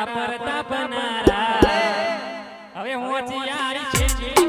મારા પ્રતાપનારા હવે હોશિયાર છે કરે છે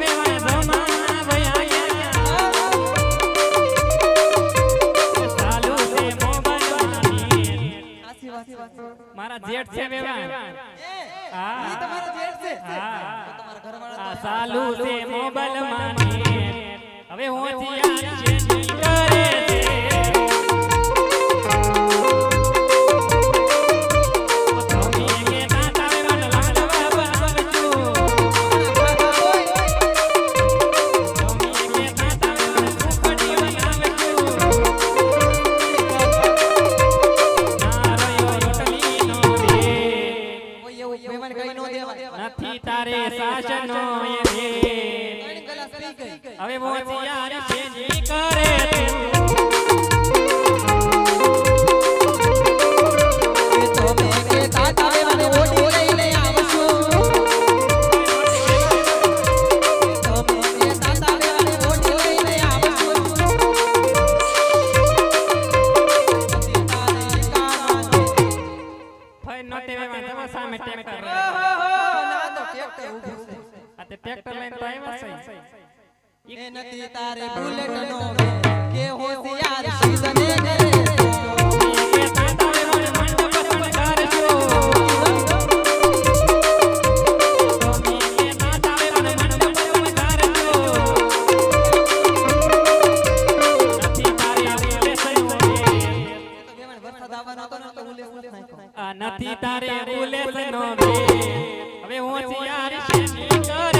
વેવાય જમાના વયા ગયા. ચાલુ છે મોબાઈલની. સાચી વાત છે. મારા જેઠ છે વેવાય એ, હા. ઈ તમારો જેઠ છે. હા. તો તમારા ઘરવાળા આ તો- ચાલુ છે મોબાઈલમાં નેટ. તારે સાસનો એ ભેટ. ત્રણ ગ્લાસ પી ગઈ. હવે હોશિયાર છે જી કરે તું. એ તમે કહેતા હતા હવે મને ઓઢી લઈને આવશું. તમે કહેતા હતા હવે મને ઓઢી લઈને આવશું. નથી તારે કાનાને. ફઈ નોટે વેવાય તમારા સામે ટ્રેક્ટર ઓહોહો, ના તો ટ્રેક્ટર ઊભું છે. આ તે ટ્રેક્ટર લઈને તો આવ્યા છે એ નથી તારે બુલેટ નો કે હોશિયાર શણગારજો. નથી તારે બુલેટ નો એ તો મહેમાન વરસાદ આવવાનો હતો ને તો ઉલેસ હું. હવે હોશિયાર છે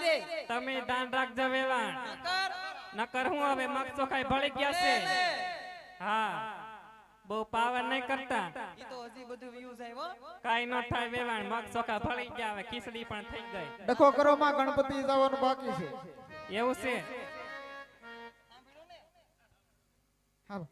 નહીં રે. તમે ધ્યાન રાખજો વેવાણ. નકર. નકર હું હવે મગ ચોખાઈ ભળી ગયા છે? હા. બહુ પાવર નહીં કરતા. ઈ તો હજી બધું views આવ્યો કાઈ ન થાય વેવાણ મગ ચોખા ભળી ગયા હવે ખીચડી પણ થઈ ગઈ. ડખો કરો માં ગણપતિ જવાનું બાકી છે. એવું છે? હાલો.